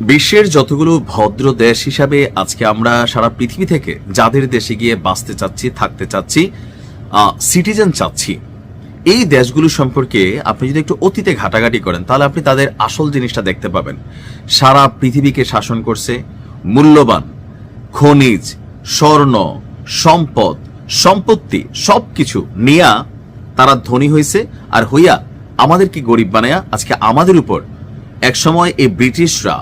বিশ্বের যতগুলো ভদ্র দেশ হিসাবে আজকে আমরা সারা পৃথিবী থেকে যাদের দেশে গিয়ে বাঁচতে চাচ্ছি, থাকতে চাচ্ছি সিটিজেন চাচ্ছি, এই দেশগুলো সম্পর্কে আপনি যদি একটু অতীতে ঘাটাঘাটি করেন, তাহলে আপনি তাদের আসল জিনিসটা দেখতে পাবেন। সারা পৃথিবীকে শাসন করছে মূল্যবান, খনিজ, স্বর্ণ, সম্পদ, সম্পত্তি, সবকিছু নিয়া তারা ধনী হয়েছে আর হইয়া আমাদেরকে গরিব বানায়া আজকে আমাদের উপর একসময় এই ব্রিটিশরা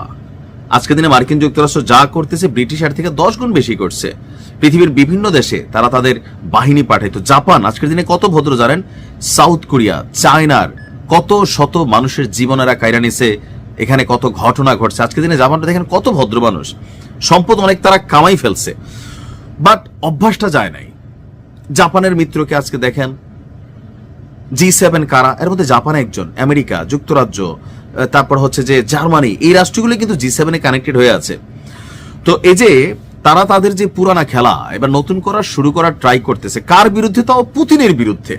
আজকের দিনে মার্কিন যুক্তরাষ্ট্র যা করতেছে ব্রিটিশ আর থেকে দশ গুণ বেশি করছে। পৃথিবীর বিভিন্ন দেশে তারা তাদের বাহিনী পাঠাইতো। জাপান, আজকের দিনে কত ভদ্র জানেন? সাউথ কোরিয়া, চায়নার কত শত মানুষের জীবনেরা কায়রা নিছে, এখানে কত ঘটনা ঘটছে। আজকের দিনে জাপানটা দেখেন কত ভদ্র মানুষ। সম্পদ অনেক তারা কামাই ফেলছে। বাট অভ্যাসটা যায় নাই। জাপানের মিত্রকে আজকে দেখেন। জি সেভেন কারা, এর মধ্যে জাপান একজন, আমেরিকা, যুক্তরাজ্য তারপর হচ্ছে যে জার্মানি, এই রাষ্ট্রগুলো কিন্তু জি সেভেনে কানেক্টেড হয়ে আছে। তো এই যে তারা তাদের যে পুরানা খেলা, এবার নতুন করার, শুরু করার ট্রাই করতেছে। কার বিরুদ্ধে? তাও পুতিনের বিরুদ্ধে।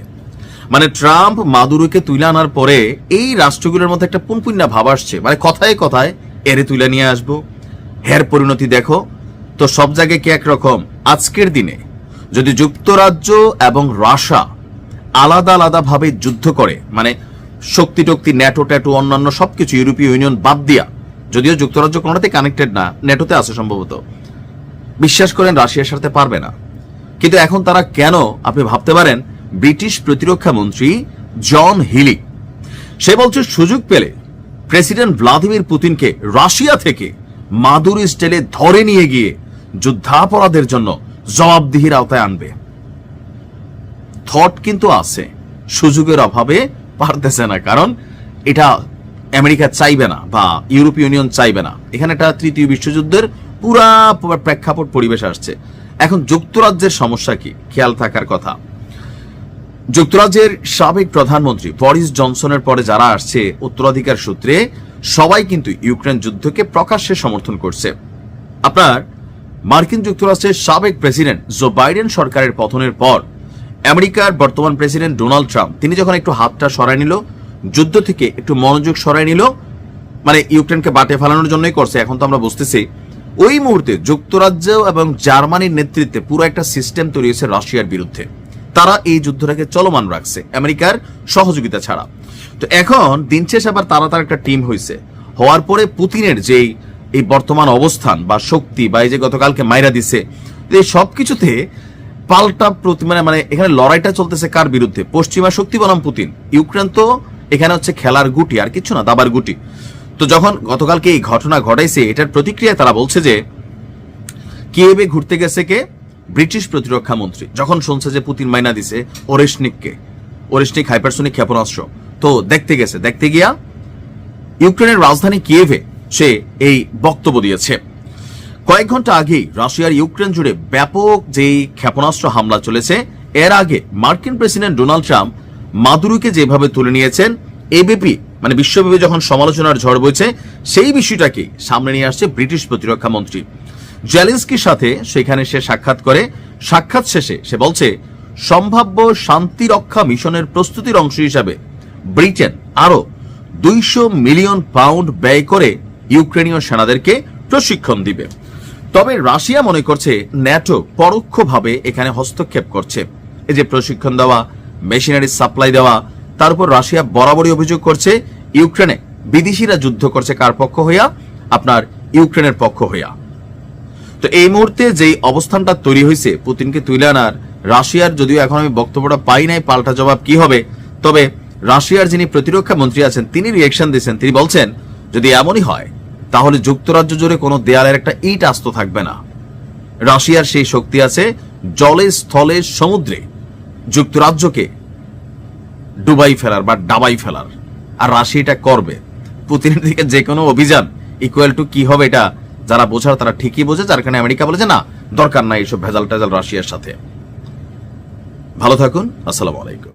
মানে ট্রাম্প মাদুরোকে তুলে আনার পরে এই রাষ্ট্রগুলোর মধ্যে একটা পুনপুন্না ভাব আসছে। মানে কথায় কথায় এরে তুলে নিয়ে আসব। হের পরিণতি দেখো। তো সব জায়গায় কি একরকম? আজকের দিনে যদি যুক্তরাজ্য এবং রাশিয়া আলাদা আলাদা ভাবে যুদ্ধ করে মানে শক্তি টক্তি ন্যাটো ট্যাটো, অন্যান্য সবকিছু ইউরোপীয় ইউনিয়ন বাদ দিয়া, যদিও যুক্তরাজ্য কোনোটাতে কানেক্টেড না, ন্যাটোতে আছে সম্ভবত। বিশ্বাস করেন, রাশিয়ার সাথে পারবে না। কিন্তু এখন তারা কেন, আপনি ভাবতে পারেন, ব্রিটিশ প্রতিরক্ষা মন্ত্রী জন হিলি? সে বলছে, সুযোগ পেলে প্রেসিডেন্ট ভ্লাদিমির পুতিনকে রাশিয়া থেকে মাদুর স্টেলে ধরে নিয়ে গিয়ে যুদ্ধাপরাধের জন্য জবাবদিহির আওতায় আনবে। থট কিন্তু আছে। সুযোগের অভাবে পারতেছে না, কারণ এটা আমেরিকা চাইবে না বা ইউরোপীয় ইউনিয়ন চাইবে না। এখানে একটা তৃতীয় বিশ্বযুদ্ধের পুরা প্রেক্ষাপট পরিবেশ আসছে। এখন যুক্তরাজ্যের সমস্যা কি? খেয়াল থাকার কথা। যুক্তরাজ্যের সাবেক প্রধানমন্ত্রী বরিস জনসনের পরে যারা আসছে উত্তরাধিকার সূত্রে, সবাই কিন্তু ইউক্রেন যুদ্ধকে প্রকাশ্যে সমর্থন করছে। আপনার মার্কিন যুক্তরাষ্ট্রের সাবেক প্রেসিডেন্ট জো বাইডেন সরকারের পতনের পর আমেরিকার বর্তমান প্রেসিডেন্ট ডোনাল্ড ট্রাম্প, তিনি যখন একটু হাতটা সরায় নিল, যুদ্ধ থেকে একটু মনোযোগ সরায় নিল মানে ইউক্রেনকে বাটে ফেলানোর জন্যই করছে, এখন তো আমরা বুঝতেছি। ওই মুহূর্তে যুক্তরাজ্য এবং জার্মানির নেতৃত্বে পুরো একটা সিস্টেম তৈরি হয়েছে রাশিয়ার বিরুদ্ধে। তারা এই যুদ্ধটাকে চলমান রাখছে, আমেরিকার সহযোগিতা ছাড়া। তো এখন দিন শেষ আবার তারা তার একটা টিম হয়েছে হওয়ার পরে পুতিনের যেই, এই বর্তমান অবস্থান বা শক্তি বা এই যে গতকালকে মাইরা দিছে, এই সব কিছুতে পাল্টা প্রতি মানে মানে এখানে লড়াইটা চলতেছে কার বিরুদ্ধে? পশ্চিমা শক্তি বনাম পুতিন। ইউক্রেন তো এখানে হচ্ছে খেলার গুটি, আর কিছু না, দাবার গুটি। তো যখন গতকালকে এই ঘটনা ঘটাইছে, এটার প্রতিক্রিয়ায় তারা বলছে যে কিয়েবে ঘুরতে গেছে কে? ব্রিটিশ প্রতিরক্ষা মন্ত্রী। যখন শুনছে যে পুতিন মাইনা দিছে ওরেশনিককে, ওরেশনিক হাইপারসোনিক ক্ষেপণাস্ত্র। তো দেখতে গেছে, দেখতে গিয়া ইউক্রেনের রাজধানী কিয়েভে সে এই বক্তব্য দিয়েছে। কয়েক ঘণ্টা আগেই রাশিয়ার ইউক্রেন জুড়ে ব্যাপক যেই ক্ষেপণাস্ত্র হামলা চলেছে, এর আগে মার্কিন প্রেসিডেন্ট ডোনাল্ড ট্রাম্প মাদুরুকে যেভাবে তুলে নিয়েছেন, এবিপি মানে বিশ্বব্যাপী যখন সমালোচনার ঝড় বইছে, সেই বিষয়টাকে সামনে নিয়ে আসছে ব্রিটিশ প্রতিরক্ষা মন্ত্রী। জেলেন্সকির সাথে সেখানে সে সাক্ষাৎ করে। সাক্ষাৎ শেষে সে বলছে, সম্ভাব্য শান্তি রক্ষা মিশনের প্রস্তুতির অংশ হিসাবে ব্রিটেন আরও দুইশো মিলিয়ন পাউন্ড ব্যয় করে ইউক্রেনীয় সেনাদেরকে প্রশিক্ষণ দিবে। তবে রাশিয়া মনে করছে ন্যাটো পরোক্ষভাবে এখানে হস্তক্ষেপ করছে। এই যে প্রশিক্ষণ দেওয়া, মেশিনারি সাপ্লাই দেওয়া, তার উপর রাশিয়া বরাবরই অভিযোগ করছে, ইউক্রেনে বিদেশিরা যুদ্ধ করছে কার পক্ষ হইয়া? আপনার ইউক্রেনের পক্ষ হইয়া। তো এই মুহূর্তে যেই অবস্থানটা তৈরি হয়েছে পুতিনকে তুলে আনার, রাশিয়ার যদিও এখন আমি বক্তব্যটা পাই নাই, পাল্টা জবাব কি হবে, তবে রাশিয়ার যিনি প্রতিরক্ষা মন্ত্রী আছেন, তিনি রিয়েকশন দিয়েছেন, তিনি বলছেন, যদি এমনই হয় তাহলে যুক্তরাজ্য জুড়ে কোনো দেয়ালের একটা ইট আস্ত থাকবে না। রাশিয়ার সেই শক্তি আছে জলে স্থলে সমুদ্রে। যুক্তরাজ্যকে ডুবাই ফেলার বা ডাবাই ফেলার। আর রাশি এটা করবে। পুতিনের দিকে যে কোনো অভিযান ইকুয়াল টু কি হবে এটা যারা বোঝার তারা ঠিকই বোঝে, যার কারণে আমেরিকা বলেছে না, দরকার নাই এইসব ভেজাল টেজাল রাশিয়ার সাথে। ভালো থাকুন, আসসালামু আলাইকুম।